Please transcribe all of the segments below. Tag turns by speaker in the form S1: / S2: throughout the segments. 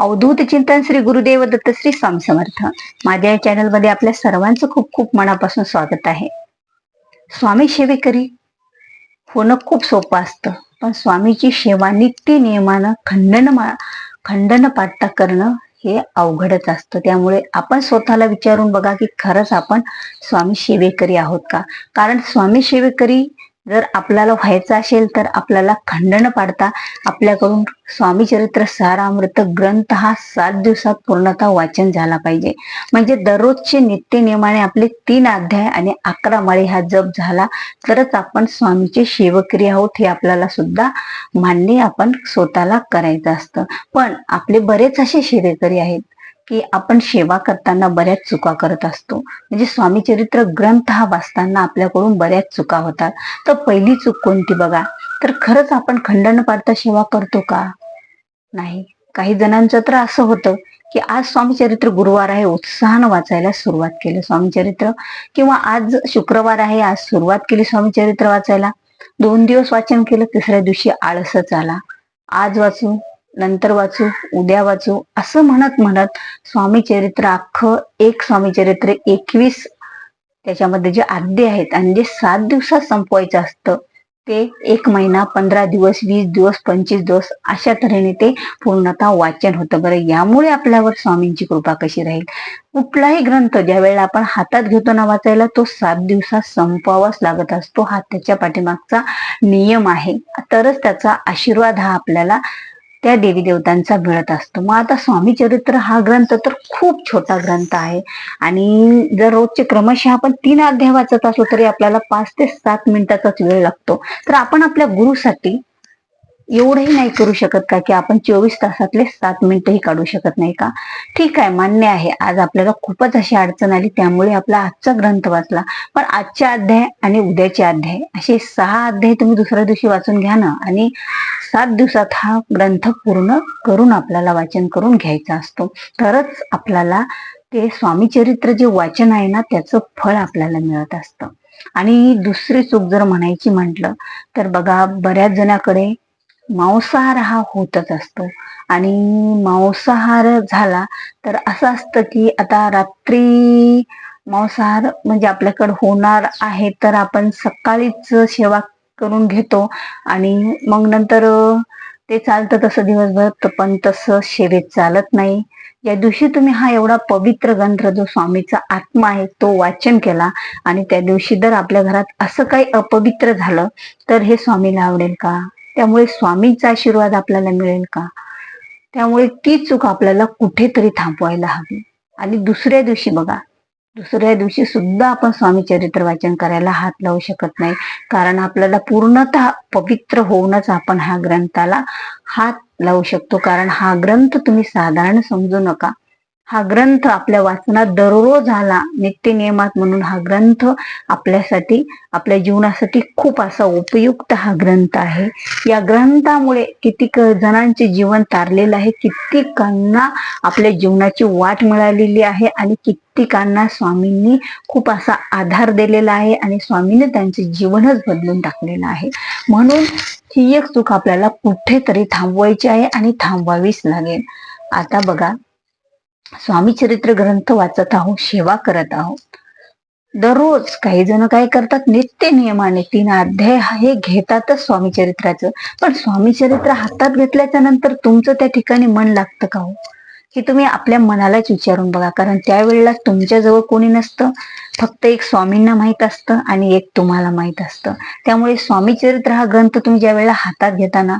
S1: अवधूत चिंतन श्री गुरुदेव दत्त श्री स्वामी समर्थ. माझ्या या चॅनलमध्ये आपल्या सर्वांचं खूप खूप मनापासून स्वागत आहे. स्वामी सेवेकरी होणं खूप सोपं असतं पण स्वामीची सेवा नित्य नियमानं खंडन मा- खंडन पाठता करणं हे अवघडच असतं. त्यामुळे आपण स्वतःला विचारून बघा की खरंच आपण स्वामी सेवेकरी आहोत का? कारण स्वामी सेवेकरी जर आपल्याला व्हायचं असेल तर आपल्याला खंडन पाडता आपल्याकडून स्वामी चरित्र सारामृत ग्रंथ हा सात दिवसात पूर्णतः वाचन झाला पाहिजे. म्हणजे दररोजचे नित्य नियमाने आपले तीन अध्याय आणि अकरा माळी हा जप झाला तरच आपण स्वामीचे शिवक्रिया आहोत हे आपल्याला सुद्धा मान्य आपण स्वतःला करायचं असतं. पण आपले बरेच असे शिरेकरी आहेत. की आपण सेवा करताना बऱ्याच चुका करत असतो. म्हणजे स्वामी चरित्र ग्रंथ हा वाचताना आपल्याकडून बऱ्याच चुका होतात. तर पहिली चूक कोणती बघा? तर खरंच आपण खंडन पाडता सेवा करतो का? नाही. काही जणांचं तर असं होतं की आज स्वामी चरित्र गुरुवार आहे उत्साहानं वाचायला सुरुवात केली स्वामी चरित्र. किंवा आज शुक्रवार आहे आज सुरुवात केली स्वामी चरित्र वाचायला. दोन दिवस वाचन केलं तिसऱ्या दिवशी आळसच आला. आज वाचू? नंतर वाचू उद्या वाचू असं म्हणत म्हणत स्वामी चरित्र अख्खं एक स्वामी चरित्र एकवीस त्याच्यामध्ये जे आद्य आहेत आणि जे सात दिवसात संपवायचं असतं ते एक महिना पंधरा दिवस वीस दिवस पंचवीस दिवस अशा तऱ्हेने ते पूर्णतः वाचन होतं बरं. यामुळे आपल्यावर स्वामींची कृपा कशी राहील? कुठलाही ग्रंथ ज्या वेळेला आपण हातात घेतो ना वाचायला तो सात दिवसात संपवावाच लागत असतो. हा त्याच्या पाठीमागचा नियम आहे. तरच त्याचा आशीर्वाद हा आपल्याला त्या देवी देवतांचा मिळत असतो. मग आता स्वामी चरित्र हा ग्रंथ तर खूप छोटा ग्रंथ आहे. आणि जर रोजचे क्रमशः आपण तीन अध्याय वाचत असलो तरी आपल्याला पाच ते सात मिनिटाचाच वेळ लागतो. तर आपण आपल्या गुरुसाठी एवढंही नाही करू शकत का की आपण चोवीस तासातले सात मिनिटही काढू शकत नाही का? ठीक आहे मान्य आहे. आज आपल्याला खूपच अशी अडचण आली त्यामुळे आपला आजचा ग्रंथ वाचला. पण आजच्या अध्याय आणि उद्याचे अध्याय असे सहा अध्याय तुम्ही दुसऱ्या दिवशी वाचून घ्या ना. आणि सात दिवसात हा ग्रंथ पूर्ण करून आपल्याला वाचन करून घ्यायचा असतो. तरच आपल्याला ते स्वामी चरित्र जे वाचन आहे ना त्याचं फळ आपल्याला मिळत असतं. आणि दुसरी चूक जर म्हणायची म्हटलं तर बघा बऱ्याच जणाकडे मांसाहार हा होतच असतो. आणि मांसाहार झाला तर असं असतं की आता रात्री मांसाहार म्हणजे आपल्याकडे होणार आहे तर आपण सकाळीच सेवा करून घेतो आणि मग नंतर ते चालतं तसं दिवसभर तर पण तसं सेवेत चालत नाही. या दिवशी तुम्ही हा एवढा पवित्र ग्रंथ जो स्वामीचा आत्मा आहे तो वाचन केला आणि त्या दिवशी जर आपल्या घरात असं काही अपवित्र झालं तर हे स्वामीला आवडेल का? त्यामुळे स्वामींचा आशीर्वाद आपल्याला मिळेल का? त्यामुळे ती चूक आपल्याला कुठेतरी थांबवायला हवी. आणि दुसऱ्या दिवशी बघा दुसऱ्या दिवशी सुद्धा आपण स्वामी चरित्र वाचन करायला हात लावू शकत नाही. कारण आपल्याला पूर्णतः पवित्र होऊनच आपण ह्या ग्रंथाला हात लावू शकतो. कारण हा ग्रंथ तुम्ही साधारण समजू नका. हा ग्रंथ आपल्या वाचनात दररोज आला. नित्य नियमात म्हणून हा ग्रंथ आपल्यासाठी आपल्या जीवनासाठी खूप असा उपयुक्त हा ग्रंथ आहे. या ग्रंथामुळे कितीक जणांचे जीवन तारलेलं आहे कित्येकांना आपल्या जीवनाची वाट मिळालेली आहे आणि कित्येकांना स्वामींनी खूप असा आधार दिलेला आहे आणि स्वामीने त्यांचे जीवनच बदलून टाकलेलं आहे. म्हणून ही एक चूक आपल्याला कुठेतरी थांबवायची आहे आणि थांबवावीच लागेल. आता बघा स्वामी चरित्र ग्रंथ वाचत आहोत सेवा करत आहोत. दररोज काही जण काय करतात नित्य नियमाने तीन अध्याय हे घेतातच स्वामी चरित्राचं. पण स्वामी चरित्र हातात घेतल्याच्या नंतर तुमचं त्या ठिकाणी मन लागतं का हो? की तुम्ही आपल्या मनालाच विचारून बघा कारण त्यावेळेला तुमच्याजवळ कोणी नसतं. फक्त एक स्वामींना माहीत असतं आणि एक तुम्हाला माहीत असतं. त्यामुळे स्वामी चरित्र हा ग्रंथ तुम्ही ज्या वेळेला हातात घेताना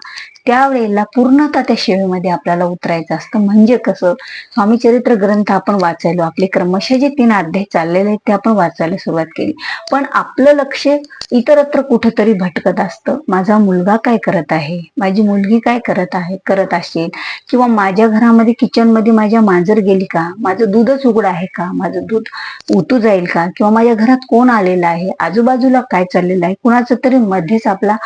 S1: त्यावेळेला पूर्णतः त्या सेवेमध्ये आपल्याला उतरायचं असतं. म्हणजे कसं स्वामी चरित्र ग्रंथ आपण वाचायलो आपले क्रमशः जे तीन अध्याय चाललेले आहेत ते आपण वाचायला सुरुवात केली. पण आपलं लक्ष इतरत्र कुठंतरी भटकत असतं. माझा मुलगा काय करत आहे? माझी मुलगी काय करत आहे? करत असेल? किंवा माझ्या घरामध्ये किचनमध्ये माझ्या मांजर गेली का? माझं दूधच उघड आहे का? माझं दूध उतू जाईल का? किंवा माझ्या घरात कोण आलेलं आहे? आजूबाजूला काय चाललेलं आहे? कुणाचं तरी मध्येच आपला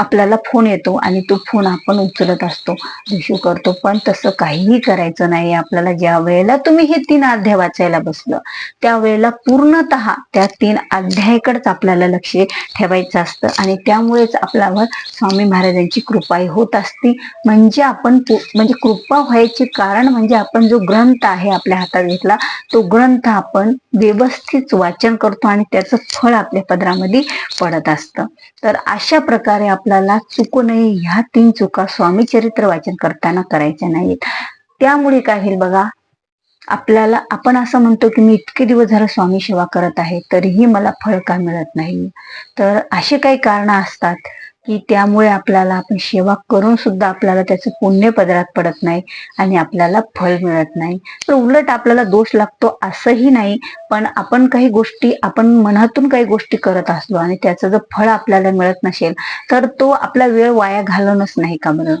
S1: आपल्याला फोन येतो आणि तो फोन आपण उचलत असतो. रिसिव्ह करतो. पण तसं काहीही करायचं नाही. आपल्याला ज्या वेळेला तुम्ही हे तीन अध्याय वाचायला बसलं त्यावेळेला पूर्णतः त्या तीन अध्यायाकडेच आपल्याला लक्ष लक्ष ठेवायचं असतं. आणि त्यामुळेच आपल्यावर स्वामी महाराजांची कृपाही होत असते. म्हणजे आपण म्हणजे कृपा व्हायचे कारण म्हणजे आपण जो ग्रंथ आहे आपल्या हातात घेतला तो ग्रंथ आपण व्यवस्थित वाचन करतो आणि त्याचं फळ आपल्या पदरामध्ये पडत असतं. तर अशा प्रकारे आपल्याला चुकू नये ह्या तीन चुका स्वामी चरित्र वाचन करताना करायच्या नाहीत. त्यामुळे काय होईल बघा आपल्याला आपण असं म्हणतो की मी इतके दिवस झालं स्वामी सेवा करत आहे तरीही मला फळ का मिळत नाही? तर असे काही कारण असतात की त्यामुळे आपल्याला आपण सेवा करून सुद्धा आपल्याला त्याचं पुण्य पदरात पडत नाही आणि आपल्याला फळ मिळत नाही. तर उलट आपल्याला दोष लागतो असंही नाही पण आपण काही गोष्टी आपण मनातून काही गोष्टी करत असलो आणि त्याचं जर फळ आपल्याला मिळत नसेल तर तो आपला वेळ वाया घालवणच नाही का बरं?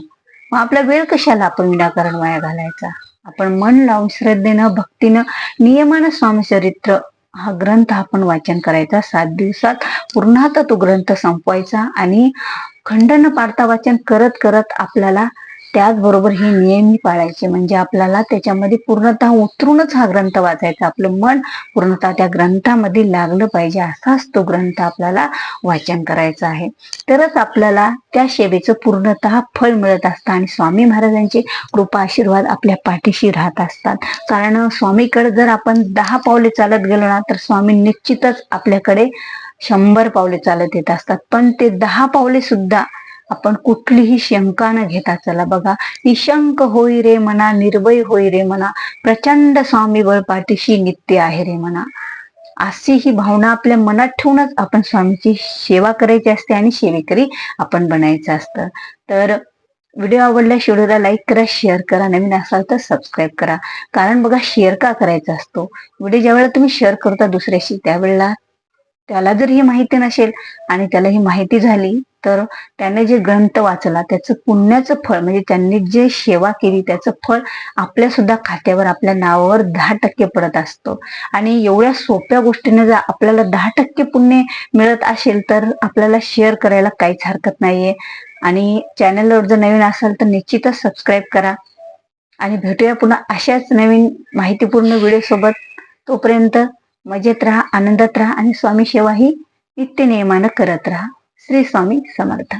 S1: मग आपला वेळ कशाला आपण विनाकारण वाया घालायचा? आपण मन लावून श्रद्धेनं भक्तीनं नियमानं स्वामी चरित्र हा ग्रंथ आपण वाचन करायचा. सात दिवसात पुन्हा तो ग्रंथ संपवायचा आणि खंडन पाडता वाचन करत करत आपल्याला त्याचबरोबर हे नियमही पाळायचे. म्हणजे आपल्याला त्याच्यामध्ये पूर्णतः उतरूनच हा ग्रंथ वाचायचा. आपलं मन पूर्णतः त्या ग्रंथामध्ये लागलं पाहिजे. असाच तो ग्रंथ आपल्याला वाचन करायचा आहे. तरच आपल्याला त्या सेवेचं पूर्णतः फळ मिळत असतं आणि स्वामी महाराजांचे कृपा आशीर्वाद आपल्या पाठीशी राहत असतात. कारण स्वामीकडे जर आपण दहा पावले चालत गेलो ना तर स्वामी निश्चितच आपल्याकडे शंभर पावले चालत येत असतात. पण ते दहा पावले सुद्धा आपण कुठलीही शंका न घेता चला बघा निशंक होई रे मना निर्भय होई रे मना प्रचंड स्वामी बळ पाठीशी नित्य आहे रे मना. अशी ही भावना आपल्या मनात ठेवूनच आपण स्वामीची सेवा करायची असते आणि सेवेकरी आपण बनायचं असतं. तर व्हिडिओ आवडल्यास व्हिडिओला लाईक करा शेअर करा नवीन असाल तर सबस्क्राईब करा. कारण बघा शेअर का करायचा असतो? व्हिडिओ ज्यावेळेला तुम्ही शेअर करता दुसऱ्याशी त्यावेळेला त्याला जर ही माहिती नसेल आणि त्याला ही माहिती झाली तर त्याने जे ग्रंथ वाचला त्याचं पुण्याचं फळ म्हणजे त्यांनी जे सेवा केली त्याचं फळ आपल्या सुद्धा खात्यावर आपल्या नावावर दहा टक्के पडत असतो. आणि एवढ्या सोप्या गोष्टीने जर आपल्याला दहा टक्के पुण्य मिळत असेल तर आपल्याला शेअर करायला काहीच हरकत नाहीये. आणि चॅनलवर जर नवीन असाल तर निश्चितच सबस्क्राईब करा. आणि भेटूया पुन्हा अशाच नवीन माहितीपूर्ण व्हिडिओ सोबत. तोपर्यंत मजेत राहा आनंदात राहा आणि स्वामी सेवा ही नित्य नियमानं करत राहा. श्री स्वामी समर्थ.